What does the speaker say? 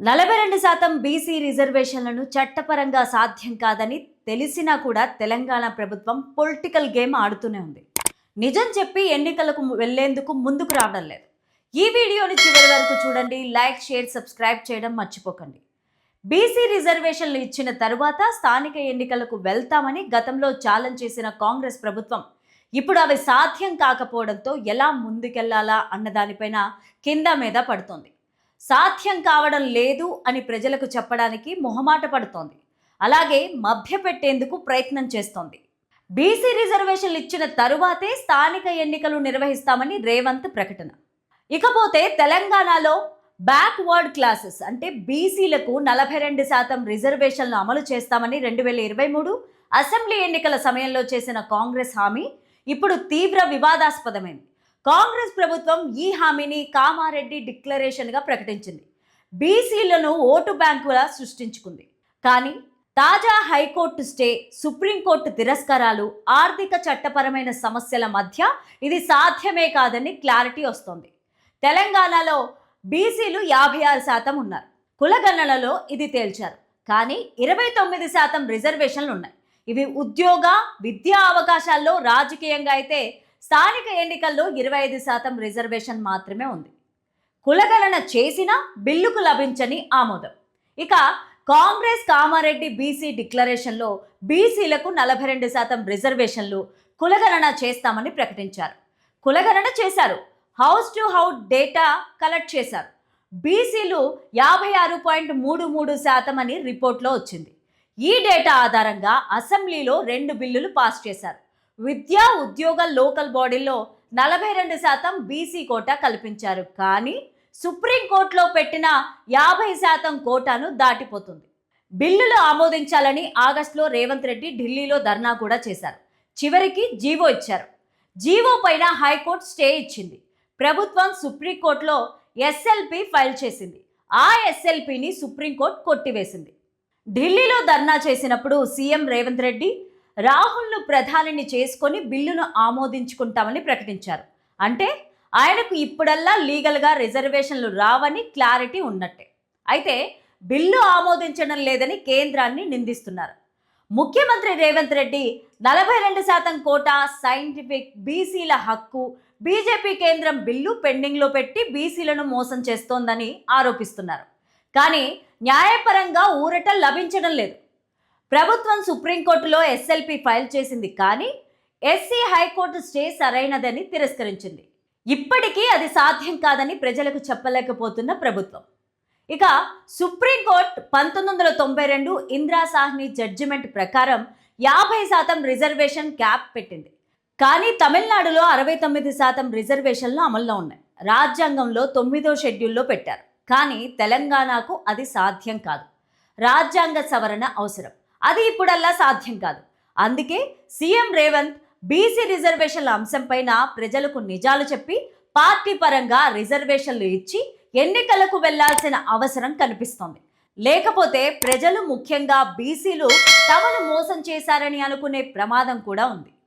నలభై రెండు శాతం బీసీ రిజర్వేషన్లను చట్టపరంగా సాధ్యం కాదని తెలిసినా కూడా తెలంగాణ ప్రభుత్వం పొలిటికల్ గేమ్ ఆడుతూనే ఉంది. నిజం చెప్పి ఎన్నికలకు వెళ్ళేందుకు ముందుకు రావడం లేదు. ఈ వీడియోని చివరి వరకు చూడండి లైక్ షేర్ సబ్స్క్రైబ్ చేయడం మర్చిపోకండి. బీసీ రిజర్వేషన్లు ఇచ్చిన తరువాత స్థానిక ఎన్నికలకు వెళ్తామని గతంలో ఛాలెంజ్ చేసిన కాంగ్రెస్ ప్రభుత్వం ఇప్పుడు అవి సాధ్యం కాకపోవడంతో ఎలా ముందుకెళ్ళాలా అన్న దానిపైన కింద మీద పడుతోంది. సాధ్యం కావడం లేదు అని ప్రజలకు చెప్పడానికి మొహమాట పడుతోంది. అలాగే మభ్యపెట్టేందుకు ప్రయత్నం చేస్తోంది. బీసీ రిజర్వేషన్లు ఇచ్చిన తరువాతే స్థానిక ఎన్నికలు నిర్వహిస్తామని రేవంత్ ప్రకటన. ఇకపోతే తెలంగాణలో బ్యాక్వర్డ్ క్లాసెస్ అంటే బీసీలకు నలభై రెండు శాతం రిజర్వేషన్లు అమలు చేస్తామని రెండు వేల ఇరవై మూడు అసెంబ్లీ ఎన్నికల సమయంలో చేసిన కాంగ్రెస్ హామీ ఇప్పుడు తీవ్ర వివాదాస్పదమైంది. కాంగ్రెస్ ప్రభుత్వం ఈ హామీని కామారెడ్డి డిక్లరేషన్గా ప్రకటించింది. బీసీలను ఓటు బ్యాంకులా సృష్టించుకుంది. కానీ తాజా హైకోర్టు స్టే సుప్రీంకోర్టు తిరస్కారాలు ఆర్థిక చట్టపరమైన సమస్యల మధ్య ఇది సాధ్యమే కాదని క్లారిటీ వస్తోంది. తెలంగాణలో బీసీలు యాభై ఆరు శాతం ఉన్నారు. కులగణనలో ఇది తేల్చారు. కానీ ఇరవై తొమ్మిది శాతం రిజర్వేషన్లు ఉన్నాయి ఇవి ఉద్యోగ విద్యా అవకాశాల్లో రాజకీయంగా అయితే స్థానిక ఎన్నికల్లో ఇరవై ఐదు శాతం రిజర్వేషన్ మాత్రమే ఉంది. కులగణన చేసినా బిల్లుకు లభించని ఆమోదం. ఇక కాంగ్రెస్ కామారెడ్డి బీసీ డిక్లరేషన్లో బీసీలకు నలభై రెండు శాతం రిజర్వేషన్లు కులగణన చేస్తామని ప్రకటించారు. కులగణన చేశారు. House to house data collect చేశారు. బీసీలు యాభై ఆరు పాయింట్ మూడు మూడు శాతం అని రిపోర్ట్లో వచ్చింది. ఈ డేటా ఆధారంగా అసెంబ్లీలో రెండు బిల్లులు పాస్ చేశారు. విద్యా ఉద్యోగ లోకల్ బాడీలో నలభై రెండు శాతం బీసీ కోటా కల్పించారు. కానీ సుప్రీంకోర్టులో పెట్టిన యాభై శాతం కోటాను దాటిపోతుంది. బిల్లులు ఆమోదించాలని ఆగస్టులో రేవంత్ రెడ్డి ఢిల్లీలో ధర్నా కూడా చేశారు. చివరికి జీవో ఇచ్చారు. జీవో పైన హైకోర్టు స్టే ఇచ్చింది. ప్రభుత్వం సుప్రీంకోర్టులో ఎస్ఎల్పి ఫైల్ చేసింది. ఆ ఎస్ఎల్పిని సుప్రీంకోర్టు కొట్టివేసింది. ఢిల్లీలో ధర్నా చేసినప్పుడు సీఎం రేవంత్ రెడ్డి రాహుల్ను ప్రధానిని చేసుకొని బిల్లును ఆమోదించుకుంటామని ప్రకటించారు. అంటే ఆయనకు ఇప్పుడల్లా లీగల్గా రిజర్వేషన్లు రావని క్లారిటీ ఉన్నట్టే. అయితే బిల్లు ఆమోదించడం లేదని కేంద్రాన్ని నిందిస్తున్నారు. ముఖ్యమంత్రి రేవంత్ రెడ్డి నలభై రెండు శాతం కోటా సైంటిఫిక్ బీసీల హక్కు బీజేపీ కేంద్రం బిల్లు పెండింగ్లో పెట్టి బీసీలను మోసం చేస్తోందని ఆరోపిస్తున్నారు. కానీ న్యాయపరంగా ఊరట లభించడం లేదు. ప్రభుత్వం సుప్రీంకోర్టులో ఎస్ఎల్పి ఫైల్ చేసింది కానీ ఎస్సీ హైకోర్టు స్టే సరైనదని తిరస్కరించింది. ఇప్పటికీ అది సాధ్యం కాదని ప్రజలకు చెప్పలేకపోతున్న ప్రభుత్వం. ఇక సుప్రీంకోర్టు పంతొమ్మిది వందల తొంభై రెండు ఇందిరా సాహ్ని జడ్జిమెంట్ ప్రకారం యాభై శాతం రిజర్వేషన్ క్యాప్ పెట్టింది. కానీ తమిళనాడులో అరవై తొమ్మిది శాతం రిజర్వేషన్లు అమల్లో ఉన్నాయి. రాజ్యాంగంలో తొమ్మిదో షెడ్యూల్లో పెట్టారు. కానీ తెలంగాణకు అది సాధ్యం కాదు. రాజ్యాంగ సవరణ అవసరం. అది ఇప్పుడల్లా సాధ్యం కాదు. అందుకే సీఎం రేవంత్ బీసీ రిజర్వేషన్ల అంశంపైన ప్రజలకు నిజాలు చెప్పి పార్టీ పరంగా రిజర్వేషన్లు ఇచ్చి ఎన్నికలకు వెళ్ళాల్సిన అవసరం కనిపిస్తోంది. లేకపోతే ప్రజలు ముఖ్యంగా బీసీలు తమను మోసం చేశారని అనుకునే ప్రమాదం కూడా ఉంది.